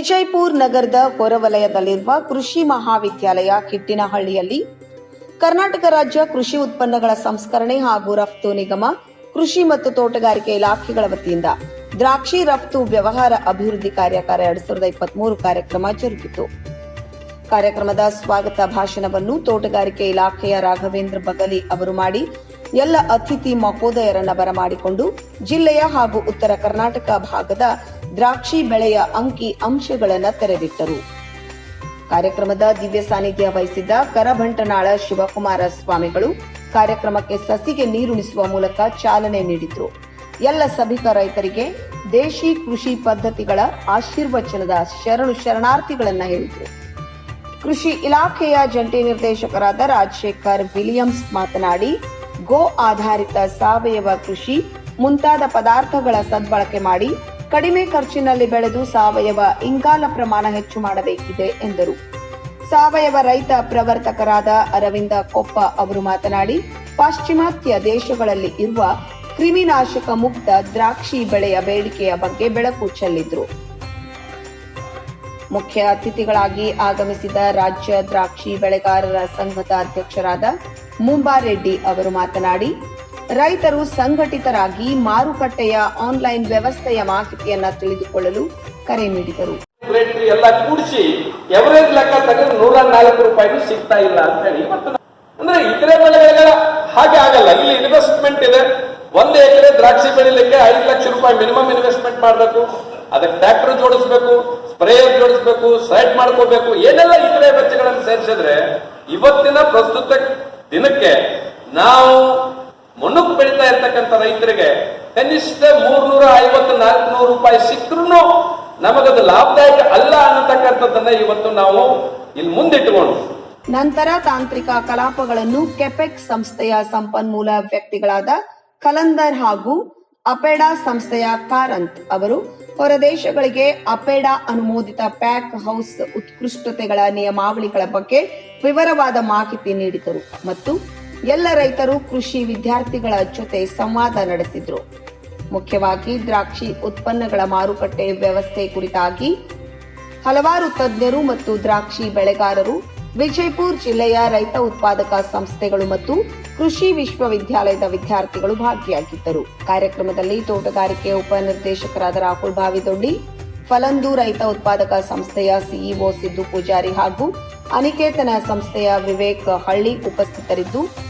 ವಿಜಯಪುರ ನಗರದ ಹೊರವಲಯದಲ್ಲಿರುವ ಕೃಷಿ ಮಹಾವಿದ್ಯಾಲಯ ಕಿಟ್ಟಿನಹಳ್ಳಿಯಲ್ಲಿ ಕರ್ನಾಟಕ ರಾಜ್ಯ ಕೃಷಿ ಉತ್ಪನ್ನಗಳ ಸಂಸ್ಕರಣೆ ಹಾಗೂ ರಫ್ತು ನಿಗಮ, ಕೃಷಿ ಮತ್ತು ತೋಟಗಾರಿಕೆ ಇಲಾಖೆಗಳ ವತಿಯಿಂದ ದ್ರಾಕ್ಷಿ ರಫ್ತು ವ್ಯವಹಾರ ಅಭಿವೃದ್ಧಿ ಕಾರ್ಯಾಗಾರ ಎರಡ್ ಸಾವಿರದ ಇಪ್ಪತ್ಮೂರು ಕಾರ್ಯಕ್ರಮ ಜರುಗಿತು. ಕಾರ್ಯಕ್ರಮದ ಸ್ವಾಗತ ಭಾಷಣವನ್ನು ತೋಟಗಾರಿಕೆ ಇಲಾಖೆಯ ರಾಘವೇಂದ್ರ ಬಗಲಿ ಅವರು ಮಾಡಿ, ಎಲ್ಲ ಅತಿಥಿ ಮಹೋದಯರನ್ನ ಬರಮಾಡಿಕೊಂಡು ಜಿಲ್ಲೆಯ ಹಾಗೂ ಉತ್ತರ ಕರ್ನಾಟಕ ಭಾಗದ ದ್ರಾಕ್ಷಿ ಬೆಳೆಯ ಅಂಕಿ ಅಂಶಗಳನ್ನು ತೆರೆದಿಟ್ಟರು. ಕಾರ್ಯಕ್ರಮದ ದಿವ್ಯ ಸಾನ್ನಿಧ್ಯ ವಹಿಸಿದ್ದ ಕರಭಂಟನಾಳ ಶಿವಕುಮಾರ ಸ್ವಾಮಿಗಳು ಕಾರ್ಯಕ್ರಮಕ್ಕೆ ಸಸಿಗೆ ನೀರುಣಿಸುವ ಮೂಲಕ ಚಾಲನೆ ನೀಡಿದ್ರು. ಎಲ್ಲ ಸಭಿಕ ರೈತರಿಗೆ ದೇಶಿ ಕೃಷಿ ಪದ್ಧತಿಗಳ ಆಶೀರ್ವಚನದ ಶರಣು ಶರಣಾರ್ಥಿಗಳನ್ನ ಹೇಳಿದ್ರು. ಕೃಷಿ ಇಲಾಖೆಯ ಜಂಟಿ ನಿರ್ದೇಶಕರಾದ ರಾಜಶೇಖರ್ ವಿಲಿಯಮ್ಸ್ ಮಾತನಾಡಿ, ಗೋ ಆಧಾರಿತ ಸಾವಯವ ಕೃಷಿ ಮುಂತಾದ ಪದಾರ್ಥಗಳ ಸದ್ಬಳಕೆ ಮಾಡಿ ಕಡಿಮೆ ಖರ್ಚಿನಲ್ಲಿ ಬೆಳೆದು ಸಾವಯವ ಇಂಗಾಲ ಪ್ರಮಾಣ ಹೆಚ್ಚು ಮಾಡಬೇಕಿದೆ ಎಂದರು. ಸಾವಯವ ರೈತ ಪ್ರವರ್ತಕರಾದ ಅರವಿಂದ ಕೊಪ್ಪ ಅವರು ಮಾತನಾಡಿ, ಪಾಶ್ಚಿಮಾತ್ಯ ದೇಶಗಳಲ್ಲಿ ಇರುವ ಕ್ರಿಮಿನಾಶಕ ಮುಕ್ತ ದ್ರಾಕ್ಷಿ ಬೆಳೆಯ ಬೇಡಿಕೆಯ ಬಗ್ಗೆ ಬೆಳಕು ಚೆಲ್ಲಿದ್ರು. ಮುಖ್ಯ ಅತಿಥಿಗಳಾಗಿ ಆಗಮಿಸಿದ ರಾಜ್ಯ ದ್ರಾಕ್ಷಿ ಬೆಳೆಗಾರರ ಸಂಘದ ಅಧ್ಯಕ್ಷರಾದ ಮುಂಬಾರೆಡ್ಡಿ ಅವರು ಮಾತನಾಡಿ ರೈತರು ಸಂಘಟಿತರಾಗಿ ಮಾರುಕಟ್ಟೆಯ ಆನ್ಲೈನ್ ವ್ಯವಸ್ಥೆಯ ಮಾಹಿತಿಯನ್ನ ತಿಳಿದುಕೊಳ್ಳಲು ಕರೆ ನೀಡಿದರು. ಎಲ್ಲ ಕೂಡಿಸಿ ಎವರೇಜ್ ಲೆಕ್ಕ ತೆಗೆದ್ರೆ ನೂರ ನಾಲ್ಕು ರೂಪಾಯಿ ಸಿಗ್ತಾ ಇಲ್ಲ ಅಂತ ಹೇಳಿ ಅಂದ್ರೆ ಇತರೆ ಬೆಳೆಗಳ ಹಾಗೆ ಆಗಲ್ಲ. ಇಲ್ಲಿ ಇನ್ವೆಸ್ಟ್ಮೆಂಟ್ ಇದೆ. ಒಂದು ಎಕರೆ ದ್ರಾಕ್ಷಿ ಬೆಳಿಲಿಕ್ಕೆ ಐದು ಲಕ್ಷ ರೂಪಾಯಿ ಮಿನಿಮಮ್ ಇನ್ವೆಸ್ಟ್ಮೆಂಟ್ ಮಾಡಬೇಕು. ಅದಕ್ಕೆ ಟ್ರ್ಯಾಕ್ಟರ್ ಜೋಡಿಸ್ಬೇಕು ಸ್ಪ್ರೇಯರ್ ಜೋಡಿಸ್ಬೇಕು ಸೈಟ್ ಮಾಡ್ಕೋಬೇಕು. ಏನೆಲ್ಲ ಇತರೆ ವೆಚ್ಚಗಳನ್ನು ಸೇರಿಸಿದ್ರೆ ಇವತ್ತಿನ ಪ್ರಸ್ತುತ ದಿನಕ್ಕೆ ನಾವು ಮುನ್ನುಕ್ ಬೆಳೀತಾ ಇರ್ತಕ್ಕಂಥ ರೈತರಿಗೆ ಕನಿಷ್ಠ ಮೂರ್ನೂರ ಐವತ್ತು, ನಾಲ್ಕುನೂರು ರೂಪಾಯಿ ಸಿಕ್ಕರೂ ನಮಗದು ಲಾಭದಾಯಕ ಅಲ್ಲ ಅನ್ನತಕ್ಕಂಥದ್ದನ್ನ ಇವತ್ತು ನಾವು ಇಲ್ಲಿ ಮುಂದಿಟ್ಟುಕೊಂಡು. ನಂತರ ತಾಂತ್ರಿಕ ಕಲಾಪಗಳನ್ನು ಕೆಪೆಕ್ ಸಂಸ್ಥೆಯ ಸಂಪನ್ಮೂಲ ವ್ಯಕ್ತಿಗಳಾದ ಕಲಂದರ್ ಹಾಗೂ ಅಪೆಡಾ ಸಂಸ್ಥೆಯ ಕಾರಂತ್ ಅವರು ಹೊರದೇಶಗಳಿಗೆ ಅಪೆಡಾ ಅನುಮೋದಿತ ಪ್ಯಾಕ್ ಹೌಸ್ ಉತ್ಕೃಷ್ಟತೆಗಳ ನಿಯಮಾವಳಿಗಳ ಬಗ್ಗೆ ವಿವರವಾದ ಮಾಹಿತಿ ನೀಡಿದರು ಮತ್ತು ಎಲ್ಲ ರೈತರು, ಕೃಷಿ ವಿದ್ಯಾರ್ಥಿಗಳ ಜೊತೆ ಸಂವಾದ ನಡೆಸಿದ್ರು. ಮುಖ್ಯವಾಗಿ ದ್ರಾಕ್ಷಿ ಉತ್ಪನ್ನಗಳ ಮಾರುಕಟ್ಟೆ ವ್ಯವಸ್ಥೆ ಕುರಿತಾಗಿ ಹಲವಾರು ತಜ್ಞರು ಮತ್ತು ದ್ರಾಕ್ಷಿ ಬೆಳೆಗಾರರು, ವಿಜಯಪುರ ಜಿಲ್ಲೆಯ ರೈತ ಉತ್ಪಾದಕ ಸಂಸ್ಥೆಗಳು ಮತ್ತು ಕೃಷಿ ವಿಶ್ವವಿದ್ಯಾಲಯದ ವಿದ್ಯಾರ್ಥಿಗಳು ಭಾಗಿಯಾಗಿದ್ದರು. ಕಾರ್ಯಕ್ರಮದಲ್ಲಿ ತೋಟಗಾರಿಕೆ ಉಪನಿರ್ದೇಶಕರಾದ ರಾಹುಲ್ ಭಾವಿದೊಡ್ಡಿ ಫಲಂದು ರೈತ ಉತ್ಪಾದಕ ಸಂಸ್ಥೆಯ ಸಿಇಒ ಸಿದ್ದು ಪೂಜಾರಿ ಹಾಗೂ ಅನಿಕೇತನ ಸಂಸ್ಥೆಯ ವಿವೇಕ್ ಹಳ್ಳಿ ಉಪಸ್ಥಿತರಿದ್ದು